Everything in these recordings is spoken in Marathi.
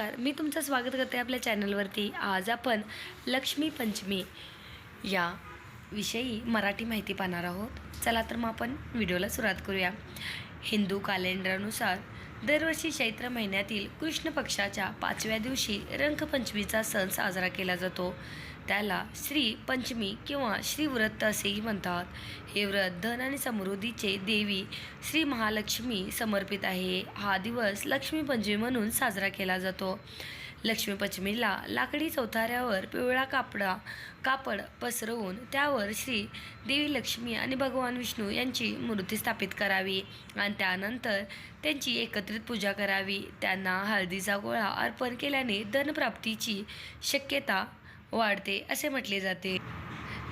नमस्कार. मी तुमचं स्वागत करते आपल्या चॅनलवरती. आज आपण लक्ष्मी पंचमी या विषयी मराठी माहिती पाहणार आहोत. चला तर मग आपण व्हिडिओला सुरुवात करूया. हिंदू कॅलेंडरनुसार दरवर्षी चैत्र महिन्यातील कृष्ण पक्षाच्या पाचव्या दिवशी रंगपंचमीचा सण साजरा केला जातो. त्याला श्री पंचमी किंवा श्रीव्रत असेही म्हणतात. हे व्रत धन आणि समृद्धीचे देवी श्री महालक्ष्मी समर्पित आहे. हा दिवस लक्ष्मीपंचमी म्हणून साजरा केला जातो. लक्ष्मीपंचमीला लाकडी चौथाऱ्यावर पिवळा कापडा कापड पसरवून त्यावर श्री देवी लक्ष्मी आणि भगवान विष्णू यांची मूर्ती स्थापित करावी. आणि त्यानंतर त्यांची एकत्रित पूजा करावी. त्यांना हळदीचा गोळा अर्पण केल्याने धनप्राप्तीची शक्यता वाढते असे म्हटले जाते.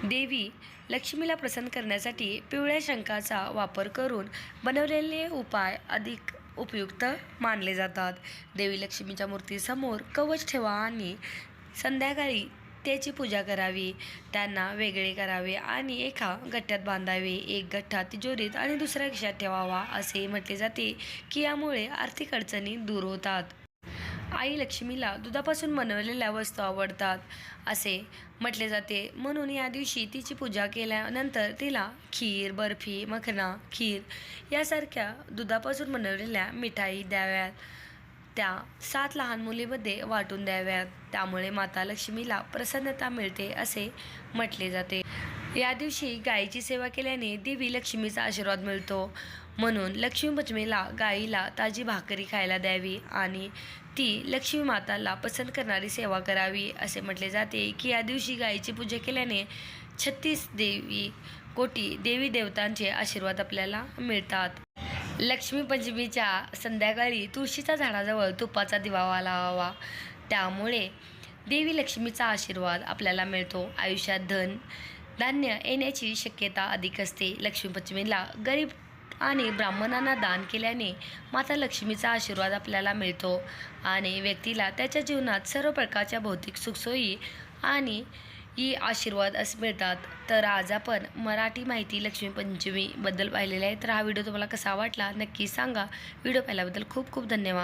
देवी लक्ष्मीला प्रसन्न करण्यासाठी पिवळ्या शंखाचा वापर करून बनवलेले उपाय अधिक उपयुक्त मानले जातात. देवी लक्ष्मीच्या मूर्तीसमोर कवच ठेवा आणि संध्याकाळी त्याची पूजा करावी. त्यांना वेगळे करावे आणि एका गठ्ठ्यात बांधावे. एक गठ्ठा तिजोरीत आणि दुसऱ्या खिशात ठेवावा असे म्हटले जाते की यामुळे आर्थिक अडचणी दूर होतात. आई लक्ष्मीला दुधापासून बनवलेल्या वस्तू आवडतात असे म्हटले जाते. म्हणून या दिवशी तिची पूजा केल्यानंतर तिला खीर बर्फी मखना खीर यासारख्या दुधापासून बनवलेल्या मिठाई द्याव्यात. त्या सात लहान मुलीमध्ये वाटून द्याव्यात. त्यामुळे माता लक्ष्मीला प्रसन्नता मिळते असे म्हटले जाते. या दिवशी गायीची सेवा केल्याने देवी लक्ष्मीचा आशीर्वाद मिळतो. म्हणून लक्ष्मी पंचमीला गायीला ताजी भाकरी खायला द्यावी आणि ती लक्ष्मी माताला पसंत करणारी सेवा करावी असे म्हटले जाते की या दिवशी गायीची पूजा केल्याने छत्तीस देवी कोटी देवी देवतांचे आशीर्वाद आपल्याला मिळतात. लक्ष्मी पंचमीच्या संध्याकाळी तुळशीच्या झाडाजवळ तुपाचा दिवा लावावा. त्यामुळे देवी लक्ष्मीचा आशीर्वाद आपल्याला मिळतो. आयुष्यात धन धान्य येण्याची शक्यता अधिक असते. लक्ष्मीपंचमीला गरीब आणि ब्राह्मणांना दान केल्याने माता लक्ष्मीचा आशीर्वाद आपल्याला मिळतो आणि व्यक्तीला त्याच्या जीवनात सर्व प्रकारच्या भौतिक सुखसोयी आणि ही आशीर्वाद असं मिळतात. तर आज आपण मराठी माहिती लक्ष्मीपंचमीबद्दल पाहिलेले आहे. तर हा व्हिडिओ तुम्हाला कसा वाटला नक्की सांगा. व्हिडिओ पाहिल्याबद्दल खूप खूप धन्यवाद.